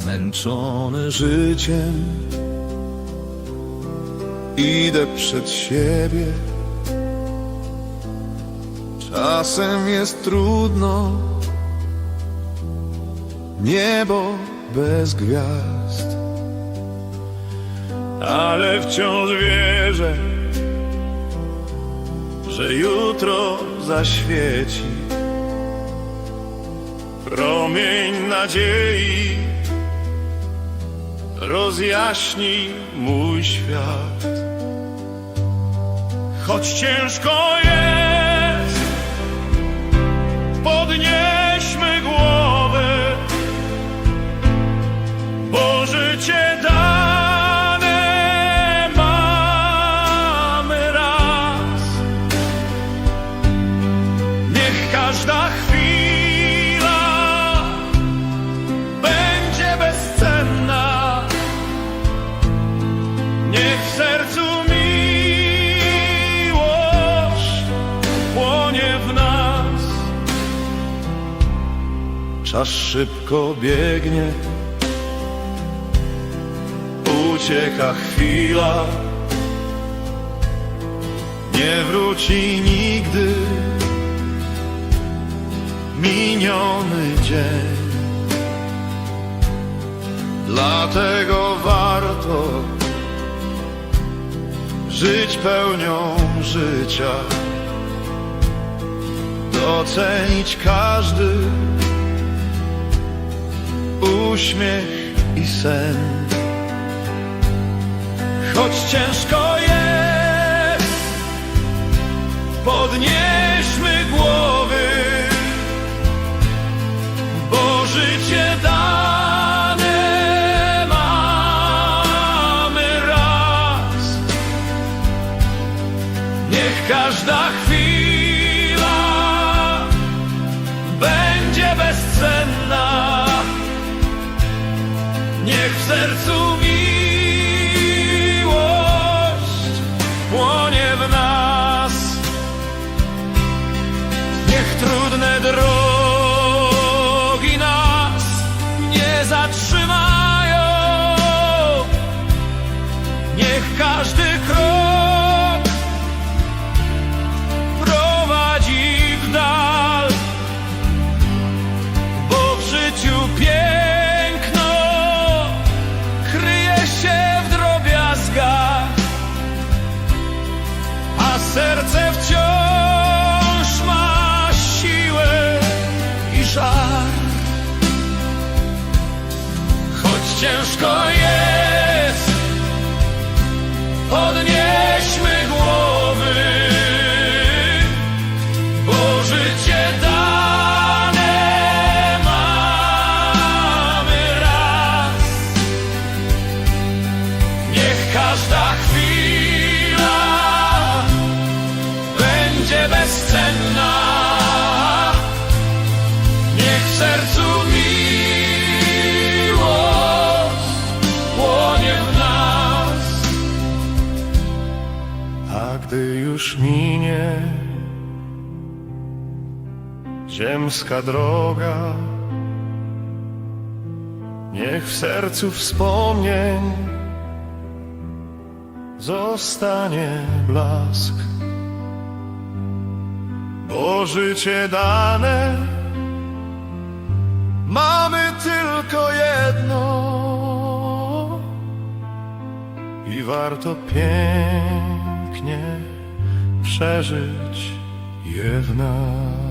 zmęczony życiem, idę przed siebie. Czasem jest trudno, niebo bez gwiazd, ale wciąż wierzę, że jutro zaświeci promień nadziei, rozjaśni mój świat. Choć ciężko jest, podnieśmy Czas szybko biegnie, ucieka chwila, nie wróci nigdy. Miniony dzień. Dlatego warto żyć pełnią życia, docenić każdy uśmiech i sen. Choć ciężko jest, podnieśmy głowy, bo życie dane mamy raz. Niech każda chwila sercu miłość każda chwila będzie bezcenna. Niech w sercu miłość płonie w nas. A gdy już minie ziemska droga, niech w sercu wspomnień zostanie blask. Bo życie dane mamy tylko jedno i warto pięknie przeżyć je w nas.